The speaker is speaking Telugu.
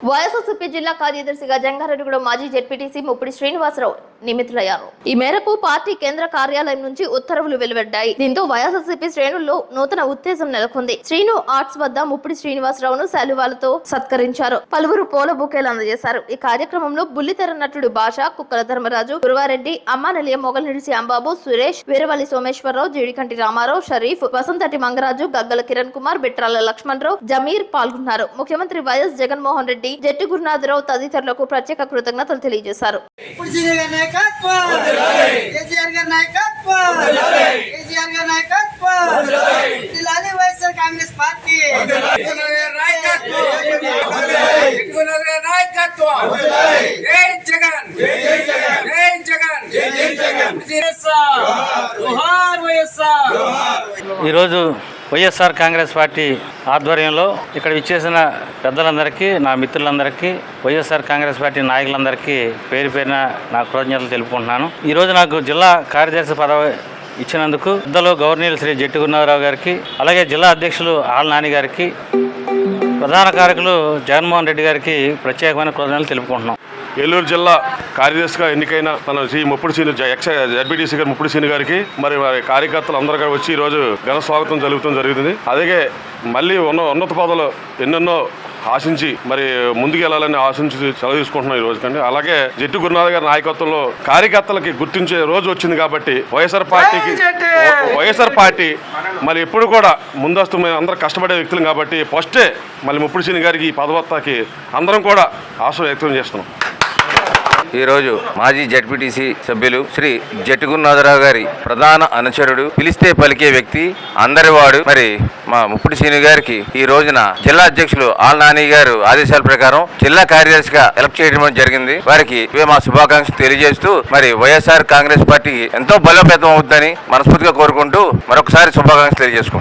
వైఎస్ఆర్సీపీ జిల్లా కార్యదర్శిగా జంగారెడ్డిగూడెం మాజీ జెడ్పీటీసీ ముప్పిడి శ్రీనివాసరావు నియమితులయ్యారు ఈ మేరకు పార్టీ కేంద్ర కార్యాలయం నుంచి ఉత్తర్వులు వెలువడ్డాయి. దీంతో వైఎస్ఆర్సీపీ శ్రేణుల్లో నూతన ఉత్తేజం నెలకొంది. శ్రీను ఆర్ట్స్ వద్ద ముప్పిడి శ్రీనివాసరావును శాలువాలతో సత్కరించారు. పలువురు పూల బుకేలు అందజేశారు. ఈ కార్యక్రమంలో బుల్లితెర నటుడు భాష కుక్కల ధర్మరాజు గురువారెడ్డి అమ్మానలియ మొగల్నిడి శ్యాంబాబు సురేష్ వీరవల్లి సోమేశ్వరరావు జీడికంటి రామారావు షరీఫ్ వసంతటి మంగరాజు గగ్గల కిరణ్ కుమార్ బిట్రాల లక్ష్మణరావు జమీర్ పాల్గొన్నారు. ముఖ్యమంత్రి వైఎస్ జగన్మోహన్ రెడ్డి జట్టి గురునాథరావు తదితరులకు ప్రత్యేక కృతజ్ఞతలు తెలియజేశారు. నాయకత్వం కేసీఆర్ గారి నాయకత్వం కేసీఆర్ గారి నాయకత్వం జిల్లాది వైఎస్ఆర్ కాంగ్రెస్ పార్టీ నాయకత్వం జై జగన్ జై జగన్ వైఎస్ఆర్ ఈరోజు వైఎస్ఆర్ కాంగ్రెస్ పార్టీ ఆధ్వర్యంలో ఇక్కడ విచ్చేసిన పెద్దలందరికీ నా మిత్రులందరికీ వైఎస్ఆర్ కాంగ్రెస్ పార్టీ నాయకులందరికీ పేరు పేరున నా కృతజ్ఞతలు తెలుపుకుంటున్నాను. ఈరోజు నాకు జిల్లా కార్యదర్శి పదవి ఇచ్చినందుకు పెద్దలు గవర్నర్ శ్రీ జట్టి గారికి అలాగే జిల్లా అధ్యక్షులు ఆల్ నాని గారికి ప్రధాన కార్యకులు జగన్మోహన్ రెడ్డి గారికి ప్రత్యేకమైన కృతజ్ఞతలు తెలుపుకుంటున్నాం. ఏలూరు జిల్లా కార్యదర్శిగా ఎన్నికైన మన శ్రీ ముప్పుడు సీని ఎక్స్ జడ్బీటీసీ గారు ముప్పుడు సీని గారికి మరి వారి కార్యకర్తలు అందరూ కూడా వచ్చి ఈరోజు ఘన స్వాగతం జరుగుతుంది జరుగుతుంది. అలాగే మళ్ళీ ఉన్న ఉన్నత పదవులు ఎన్నెన్నో ఆశించి మరి ముందుకు వెళ్ళాలని ఆశించి సెలవు తీసుకుంటున్నాం ఈ రోజు కండి అలాగే జట్టు గురునాథ్ గారి నాయకత్వంలో కార్యకర్తలకి గుర్తించే రోజు వచ్చింది కాబట్టి వైఎస్ఆర్ పార్టీకి వైఎస్ఆర్ పార్టీ మరి ఎప్పుడు కూడా ముందస్తు మేము అందరం కష్టపడే వ్యక్తులం కాబట్టి ఫస్టే మళ్ళీ ముప్పుడు సీని గారికి ఈ పదవత్తాకి అందరం కూడా ఆశ వ్యక్తం చేస్తున్నాం. ఈరోజు మాజీ జడ్పీటీసీ సభ్యులు శ్రీ జట్టుగున్నాథరావు గారి ప్రధాన అనుచరుడు. పిలిస్తే పలికే వ్యక్తి అందరివాడు. మరి మా ముప్పటి శ్రీని గారికి ఈ రోజున జిల్లా అధ్యక్షులు ఆల్ నాని గారు ఆదేశాల ప్రకారం జిల్లా కార్యదర్శిగా ఎలక్ట్ చేయడం జరిగింది. వారికి ఇవే మా శుభాకాంక్షలు తెలియజేస్తూ మరి వైఎస్ఆర్ కాంగ్రెస్ పార్టీ ఎంతో బలోపేతం అవుతుందని మనస్ఫూర్తిగా కోరుకుంటూ మరొకసారి శుభాకాంక్షలు తెలియజేసుకుంటాం